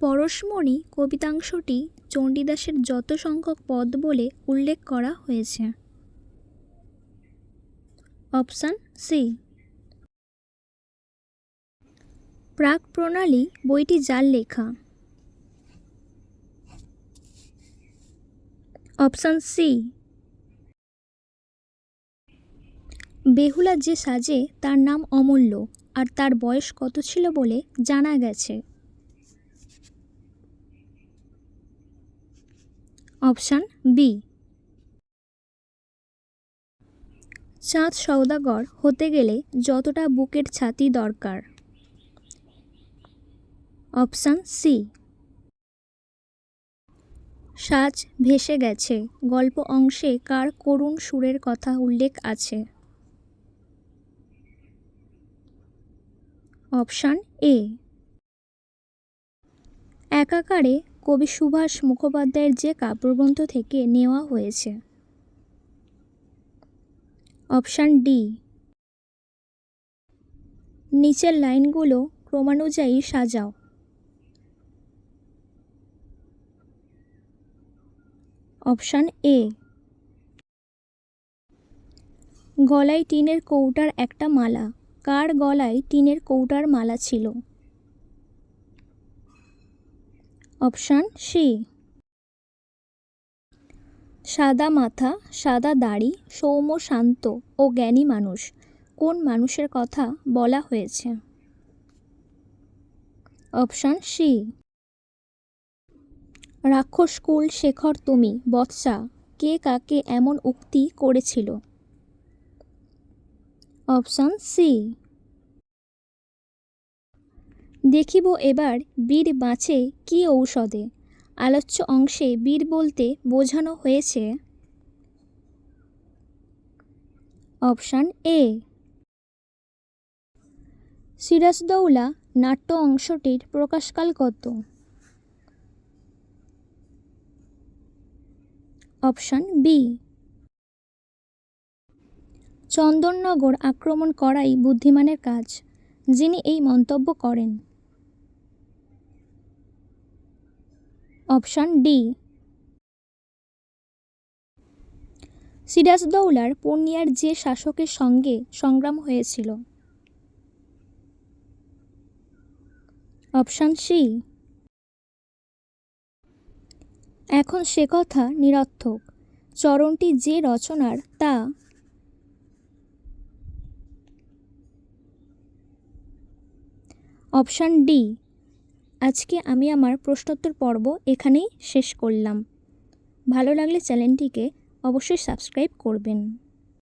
পরশমণি কবিতাংশটি চণ্ডীদাসের যত সংখ্যক পদ বলে উল্লেখ করা হয়েছে। Option C. প্রাক প্রণালী বইটি যার লেখা। Option C. বেহুলা যে সাজে তার নাম অমূল্য আর তার বয়স কত ছিল বলে জানা গেছে। Option B. চাঁদ সওদাগর হতে গেলে যতটা বুকের ছাতি দরকার। Option C. সাজ ভেসে গেছে। গল্প অংশে কার করুণ সুরের কথা উল্লেখ আছে? Option A. একাকারে কবি সুভাষ মুখোপাধ্যায়ের যে কাব্যগ্রন্থ থেকে নেওয়া হয়েছে। Option D. নিচের লাইনগুলো ক্রমানুযায়ী সাজাও। Option A. গলায় টিনের কৌটার একটা মালা। কার গলায় টিনের কৌটার মালা ছিল? Option C. সাদা মাথা, সাদা দাড়ি, সৌম্য শান্ত ও জ্ঞানী মানুষ। কোন মানুষের কথা বলা হয়েছে? Option C. রাক্ষসকুল শেখর, তুমি, বৎসা, কে কাকে এমন উক্তি করেছিল? Option C. দেখিব এবার বীর বাঁচে কি ঔষধে। আলোচ্য অংশে বীর বলতে বোঝানো হয়েছে। Option A. সিরাজদৌলা নাট্য অংশটির প্রকাশকাল কত? Option B. চন্দননগর আক্রমণ করাই বুদ্ধিমানের কাজ, যিনি এই মন্তব্য করেন। Option D. সিরাজদৌলার পূর্ণিয়ার যে শাসকের সঙ্গে সংগ্রাম হয়েছিল। Option C. এখন সে কথা নিরর্থক। চরণটি যে রচনার তা অপশান ডি। আজকে আমি আমার প্রশ্নোত্তর পর্ব এখানেই শেষ করলাম। ভালো লাগলে চ্যানেলটিকে অবশ্যই সাবস্ক্রাইব করবেন।